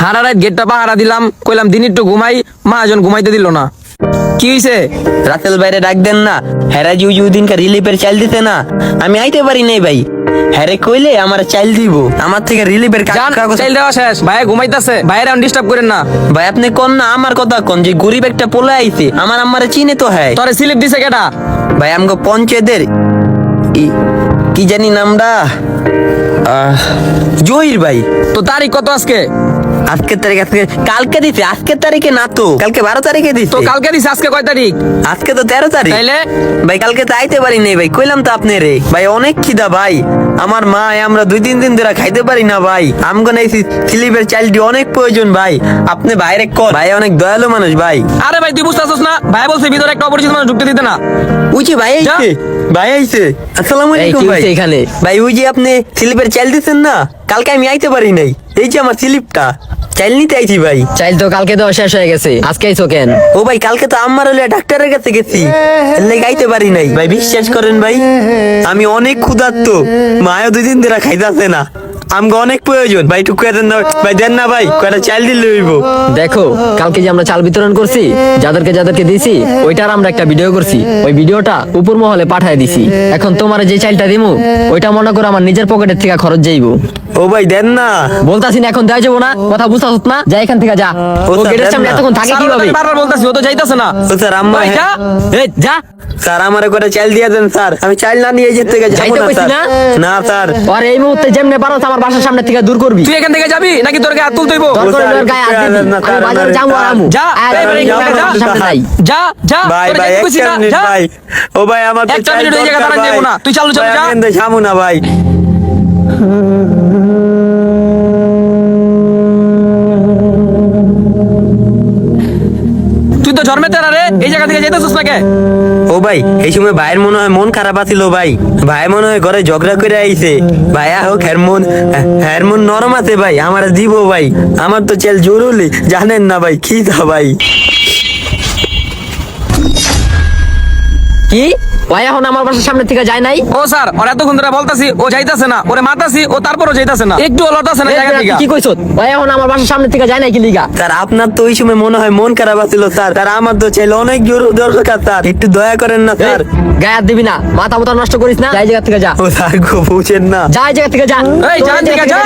হারা রাত গেটটা পাহারা দিলাম কইলাম দিন একটু ঘুমাই মহাজন ঘুমাইতে দিল না। কি হইছে? রাতের বাইরে ডাক দেন না হেরা জিউ জিউ দিনকার রিলিফের চাল দিতে না আমি আইতে পারি নাই ভাই। হ্যারে কইলে আমার চাল দিব। আমার থেকে রিলিফের কাগজ চাইল দেওয়া শেষ। ভাই ঘুমাইতেছে ভাইয়ের এখন ডিস্টার্ব করেন না। ভাই আপনি কোন না আমার কথা কোন যে গরিব একটা পোলা আইছে আমার আমারে চিনে তো হ্যাঁ তোরে স্লিপ দিছে কেটা ভাই আমগো পঞ্চায়েতের কি জানি নামটা আহ, জহির ভাই। তো তারিখ কত আজকে? আজকের তারিখ আজকে কালকে দিছে আজকের তারিখে না তো কালকে বারো তারিখে দিছে। তো কালকে দিছে আজকে কয় তারিখ? আজকে তো তেরো তারিখ। তাইলে? ভাই কালকে তো আইতে পারি নাই ভাই কইলাম তো আপনি রে। ভাই অনেক খিদা ভাই। আমার মা আমরা দুই তিন দিন ধরে খাইতে পারি না ভাই। আমগো নাই স্লিপের চাইল্ডটি অনেক প্রয়োজন ভাই। আপনি বাইরে কর। ভাই অনেক দয়ালু মানুষ ভাই। আরে ভাই তুই বুঝতেছিস না ভাই বলছে ভিতরে একটা অপরিচিত মানুষ ঢুকতে দিতে না। ওই যে ভাই আইছে ভাই আইছে। আসসালামু আলাইকুম ভাই। এখানে? ভাই ওই যে আপনি স্লিপের চাইল দিচ্ছেন না কালকে আমি আইতে পারি নাই। এই যে আমার স্লিপটা চাইল নিতে আইছি ভাই। চাইল তো কালকে দেওয়া শেষ হয়ে গেছে আজকে আইছো কেন? ও ভাই কালকে তো আমার হলে ডাক্তারের কাছে গেছি। এর লেগে আইতে পারি নাই। ভাই বিশ্বাস করেন ভাই আমি অনেক ক্ষুধার্ত। মায়ও দুই দিন ধরে খাইতেছে না। আমগো অনেক প্রয়োজন। ভাই একটু কয়ে দেন না ভাই দেন না ভাই কয়টা চাল দিলে হইব। দেখো কালকে যে আমরা চাল বিতরণ করছি যাদেরকে যাদেরকে দিছি ওইটার আমরা একটা ভিডিও করছি। ওই ভিডিওটা উপর মহলে পাঠায় দিছি। এখন তোমার যে চাইলটা দিমু ওইটা মনে করো আমার নিজের পকেটের থেকে খরচ যাইবো। ও ভাই দেন না। বলতাছি না এখন দেওয়া যাব না। কথা বুঝতাছ না? যা এখান থেকে যা। ও গেটের সামনে এতক্ষণ থাকে কীভাবে? বারবার বলতেছি ও তো যাইতাছে না। ও স্যার আম্মা যা। এই, যা। স্যার আমার করে চাল দিয়ে দেন স্যার। আমি চাল না নিয়ে যেতে থেকে যাব যাইতে না কইছি স্যার না? না স্যার। আর এই মুহূর্তে যেমনে পারো আমার বাসার সামনে থেকে দূর করবি। তুই এখান থেকে যাবি নাকি তোর গায়ে হাত তুলতে হইব? দরকার গায়ে হাত দিবি। আমি বাজারে যাব আর আমু। যা, যা, বাসার সামনে যাই। যা যা ভাই ভাই এক মিনিট ভাই। ও ভাই আমার তো চাল মিনিট ওই দাঁড়ান যাব না। তুই চালু চল, যা। আমি এনতে না ভাই। তুই তো রে, এই জায়গা থেকে যেতেছিস না কে ও ভাই, এই সময় ভাইয়ের মনে হয় মন খারাপ আছিল ভাই। ভাই মনে হয় ঘরে ঝগড়া করে আইছে। ভাইয়া হোক হ্যার মন হ্যার মন নরম আছে ভাই, আমার দিব ভাই। আমার তো চেল জরুরি, জানেন না ভাই, কি দা ভাই। কি? ভাই এখন আমার বাসার সামনে থেকে যায় নাই। ও স্যার ওর এতক্ষণ ধরে বলতাছি ও যাইতাছে না ওরে মাতাছি ও তারপরও যাইতাছে না। একটু লটাছে না জায়গা থেকে? কি কইছো? ভাই এখন আমার বাসার সামনে থেকে যায় নাই কি লিগা? স্যার আপনার তো ওই সময় মনে হয় মন খারাপ আছিল স্যার। স্যার আমার তো ছেলে অনেক জোর দরকার স্যার। একটু দয়া করেন না স্যার। গায়ে দিবি না। মাথা মতো নষ্ট করিস না। যাই জায়গা থেকে যা। ও স্যার গো বুঝেন না। যা এই জায়গা থেকে যা। এই তোর থেকে জায়গা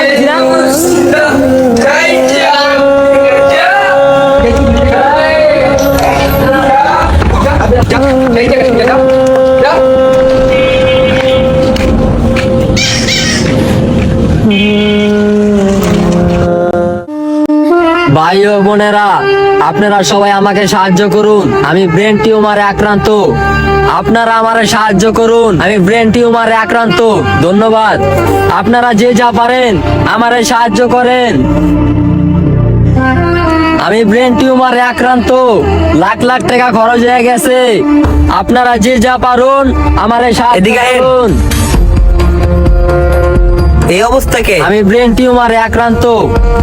যা ভাই ও বোনেরা আপনারা সবাই আমাকে সাহায্য করুন। আমি ব্রেন টিউমারে আক্রান্ত। আপনারা আমারে সাহায্য করুন। আমি ব্রেন টিউমারে আক্রান্ত। ধন্যবাদ। আপনারা যে যা পারেন আমারে সাহায্য করেন। আমি ব্রেন টিউমারে আক্রান্ত। লাখ লাখ টাকা খরচ হয়ে গেছে। আপনারা যে যা পারুন আমারে সাহায্য। করুন। এই অবস্থাকে? আমি ব্রেন টিউমারে আক্রান্ত।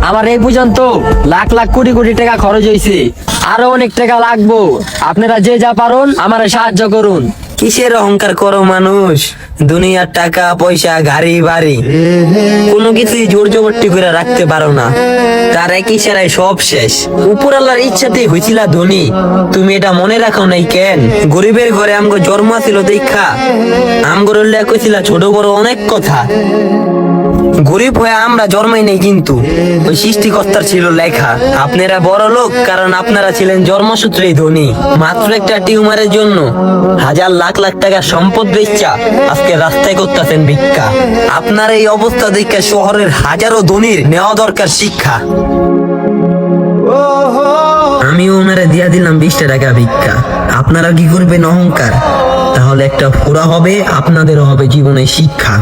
আমার এই পর্যন্ত লাখ লাখ কোটি কোটি টাকা খরচ হয়েছে আরও অনেক টাকা লাগবো। আপনারা যে যা পারুন আমারে সাহায্য করুন। কিসের অহংকার করো মানুষ? দুনিয়ার টাকা পয়সা গাড়ি বাড়ি। কোনো কিছুই জোর জবরটি করে রাখতে পারো না। তার একই সেরাই সব শেষ। উপর আল্লাহর ইচ্ছাতেই হয়েছিলা ধনী। তুমি এটা মনে রাখো নাই কেন? গরিবের ঘরে আমগো জন্ম ছিল দেখা। আমগর উল্লেখ কইছিলা ছোট বড় অনেক কথা। গরিব হয়ে আমরা জন্মাই নেই কিন্তু। ওই সৃষ্টিকর্তার ছিল লেখা। আপনারা বড় লোক, কারণ আপনারা ছিলেন জন্মসূত্রেই ধনী। মাত্র একটা টিউমারের জন্য হাজার লাখ লাখ টাকা সম্পদ বেচা আজকে রাস্তায় করতেছেন ভিক্ষা। আপনার এই অবস্থা দেখে শহরের হাজারো ধনীর নেওয়া দরকার শিক্ষা। আমি ওনারে দিয়া দিলাম বিশটা টাকা ভিক্ষা। আপনারা কি করবেন অহংকার? তাহলে একটা ফোড়া হবে, আপনাদেরও হবে জীবনে শিক্ষা।